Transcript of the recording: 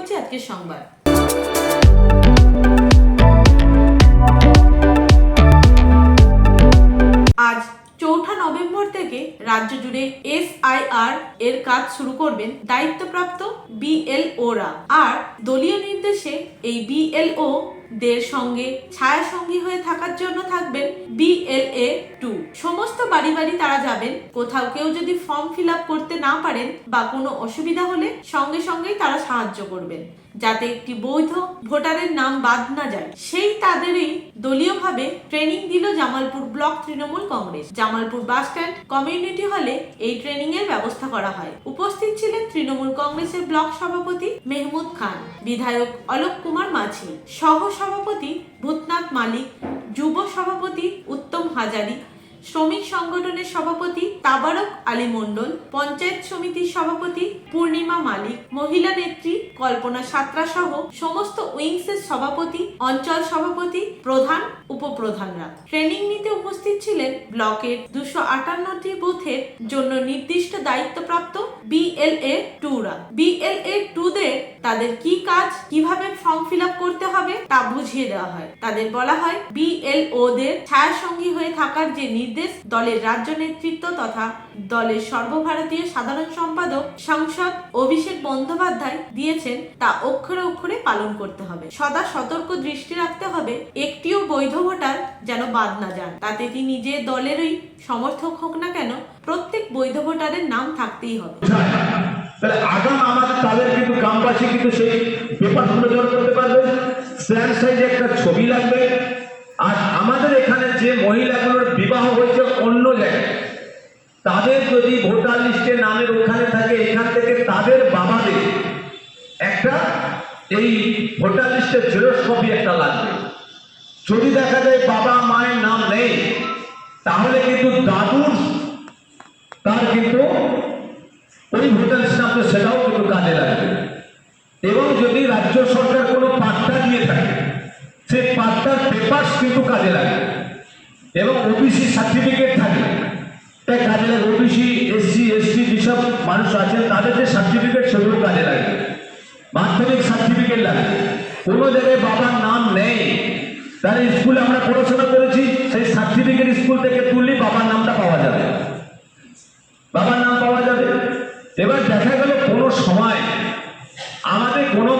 আজকের সংবাদ। আজ চৌঠা নভেম্বর থেকে রাজ্য জুড়ে এসআইআর এর কাজ শুরু করবেন দায়িত্বপ্রাপ্ত বিএলওরা। আর দলীয় নির্দেশে এই বিএলও দের সঙ্গে ছায়া সঙ্গী হয়ে থাকার জন্য থাকবেন বিএলএ টু সমস্ত বাড়ি বাড়ি তারা যাবেন। কোথাও কেউ যদি ফর্ম ফিল করতে না পারেন বা কোনো অসুবিধা হলে সঙ্গে সঙ্গেই তারা সাহায্য করবেন। যাতে একটি বৈধ ভোটারের নাম বাদ না যায়। সেই তাদেরই দলীয়ভাবে ট্রেনিং দিল Jamalpur block Trinamool Congress. Jamalpur bus stand community হলে এই ট্রেনিং এর ব্যবস্থা করা হয়। উপস্থিত ছিলেন তৃণমূল কংগ্রেসের ব্লক সভাপতি মেহমুদ খান, বিধায়ক অলোক কুমার মাঝি সহ সভাপতি ভূতনাথ মালিক, যুব সভাপতি উত্তম হাজারি শ্রমিক সংগঠনের সভাপতি তাবারক আলী মণ্ডল, পঞ্চায়েত সমিতির সভাপতি পূর্ণিমা মালিক, মহিলা নেত্রী কল্পনা সাত্রা সহ সমস্ত উইংসের সভাপতি, অঞ্চল সভাপতি, প্রধান, উপপ্রধানরা। ট্রেনিং নিতে উপস্থিত ছিলেন ব্লকের দুশো আটান্নটি বুথের জন্য নির্দিষ্ট দায়িত্বপ্রাপ্ত বিএলএ টুরা। বিএলএ টুদের তাদের কি কাজ, কীভাবে ফর্ম ফিল করতে হবে তা বুঝিয়ে দেওয়া হয়। তাদের বলা হয় বিএলও দের হয়ে থাকার যে নির্দেশ দলের রাজ্য নেতৃত্ব তথা দলের সর্বভারতীয় সাধারণ সম্পাদক, সাংসদ অভিষেক বন্দ্যোপাধ্যায় দিয়েছেন তা অক্ষরে অক্ষরে পালন করতে হবে। সদা সতর্ক দৃষ্টি রাখতে হবে একটিও বৈধ ভোটার যেন বাদ না যান। তাতে তিনি যে দলেরই সমর্থক হোক না কেন, প্রত্যেক বৈধ ভোটারের নাম থাকতেই হবে। তাহলে আগাম আমাদের তাদের কিন্তু গ্রামবাসী কিন্তু সেই জোর করতে পারবে। সাইজে একটা ছবি লাগবে। আর আমাদের এখানে যে মহিলাগুলোর বিবাহ হয়েছে অন্য জায়গায়, তাদের যদি ভোটার লিস্টে নামের ওখানে থাকে, এখান থেকে তাদের বাবাদের একটা, এই ভোটার লিস্টের জেরক্স একটা লাগবে। যদি দেখা যায় বাবা মায়ের নাম নেই, তাহলে কিন্তু দাদুর তার কিন্তু ওই ভোটার লিস্টে সেটাও কিন্তু কাজে লাগবে। এবং যদি রাজ্য সরকার কোনো পাট্টা দিয়ে থাকে সেই পাট্টার পেপারস কিন্তু কাজে লাগে। এবং ওবিসি সার্টিফিকেট থাকে। তাই কাজে লাগে। ওবিসি এসসি এসটি যেসব মানুষ আছেন তাদের যে সার্টিফিকেট সেগুলো কাজে লাগে। মাধ্যমিক সার্টিফিকেট লাগে। কোনো জায়গায় বাবার নাম নেই। তাহলে স্কুলে আমরা পড়াশোনা করেছি, সেই সার্টিফিকেট স্কুল থেকে তুললে বাবার নামটা পাওয়া যাবে। বাবার নাম পাওয়া যাবে। এবার দেখা গেল কোনো সময় আমাদের কোনো